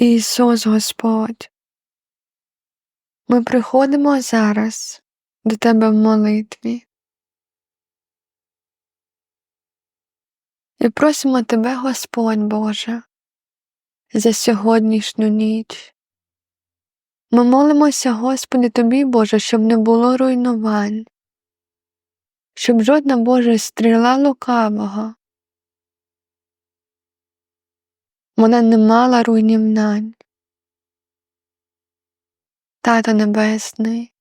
Ісус Господь, ми приходимо зараз до Тебе в молитві і просимо Тебе, Господь Боже, за сьогоднішню ніч. Ми молимося, Господи, Тобі, Боже, щоб не було руйнувань, щоб жодна Божа стріла лукавого вона не мала руйнівнань. Тато Небесний,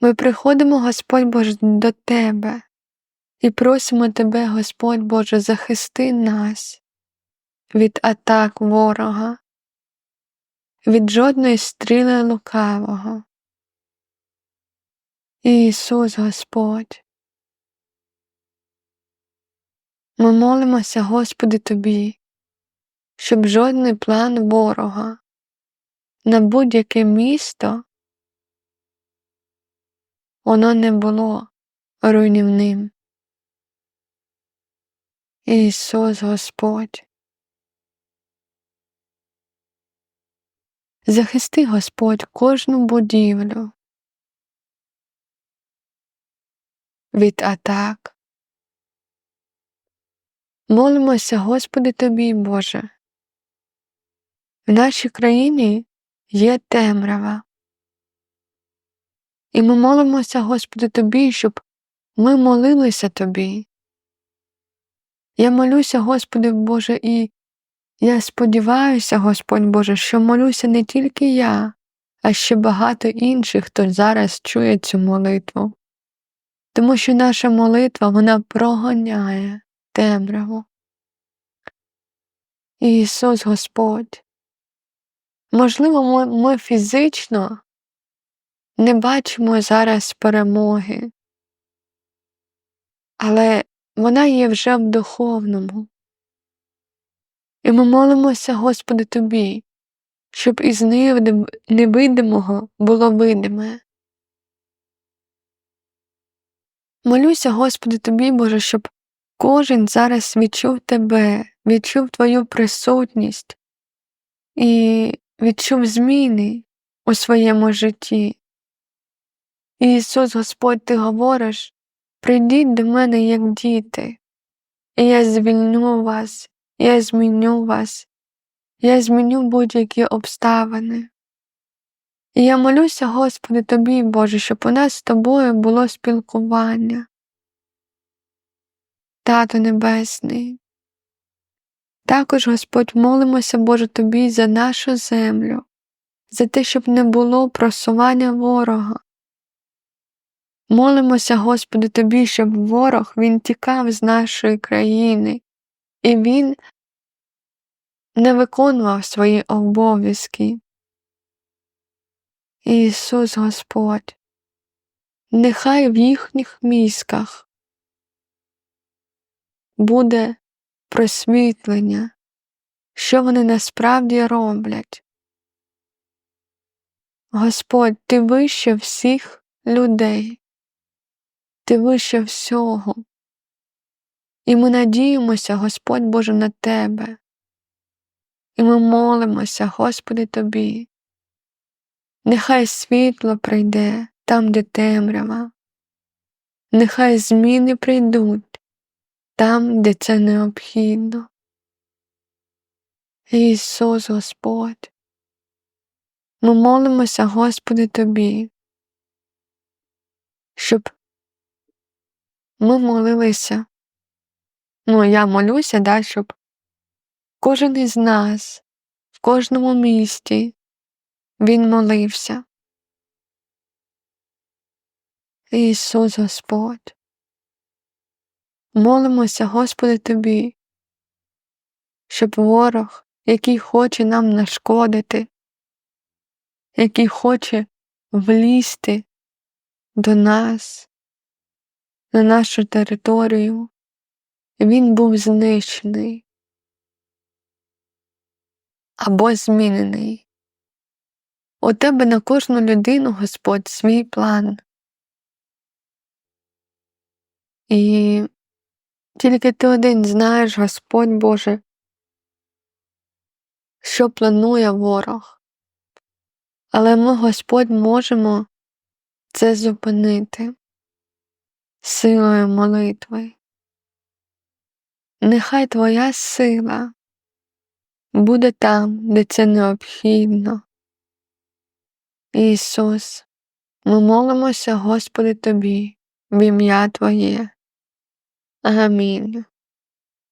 ми приходимо, Господь Боже, до Тебе і просимо Тебе, Господь Боже, захисти нас від атак ворога, від жодної стріли лукавого. Ісус Господь. Ми молимося, Господи, Тобі, щоб жодний план ворога на будь-яке місто воно не було руйнівним. Ісус Господь. Захисти Господь кожну будівлю від атак. Молимося, Господи Тобі, Боже. В нашій країні є темрява. І ми молимося, Господи, Тобі, щоб ми молилися Тобі. Я молюся, Господи Боже, і я сподіваюся, Господь Боже, що молюся не тільки я, а ще багато інших, хто зараз чує цю молитву. Тому що наша молитва вона прогоняє темряву. Ісус Господь. Можливо, ми, фізично не бачимо зараз перемоги, але вона є вже в духовному. І ми молимося, Господи, Тобі, щоб із невидимого було видиме. Молюся, Господи, Тобі, Боже, щоб Кожен зараз відчув тебе, відчув твою присутність і відчув зміни у своєму житті. Ісус Господь, Ти говориш, прийдіть до мене, як діти, і я звільню вас, я зміню вас, я зміню будь-які обставини. І я молюся, Господи, Тобі, Боже, щоб у нас з тобою було спілкування. Тато Небесний. Також, Господь, молимося, Боже, Тобі за нашу землю, за те, щоб не було просування ворога. Молимося, Господи, Тобі, щоб ворог він тікав з нашої країни, і він не виконував свої обов'язки. Ісус Господь, нехай в їхніх мізках буде просвітлення, що вони насправді роблять. Господь, ти вище всіх людей, ти вище всього. І ми надіємося, Господь Боже, на Тебе. І ми молимося, Господи, Тобі. Нехай світло прийде там, де темрява, нехай зміни прийдуть там, де це необхідно. Ісус Господь, ми молимося, Господи, Тобі, щоб ми молилися. Ну, я молюся, да, щоб кожен із нас в кожному місті він молився. Ісус Господь. Молимося, Господи, Тобі, щоб ворог, який хоче нам нашкодити, який хоче влізти до нас, на нашу територію, він був знищений або змінений. У тебе на кожну людину Господь свій план. І тільки ти один знаєш, Господь Боже, що планує ворог. Але ми, Господь, можемо це зупинити силою молитви. Нехай Твоя сила буде там, де це необхідно. Ісус, ми молимося, Господи, Тобі, в ім'я Твоє. I mean,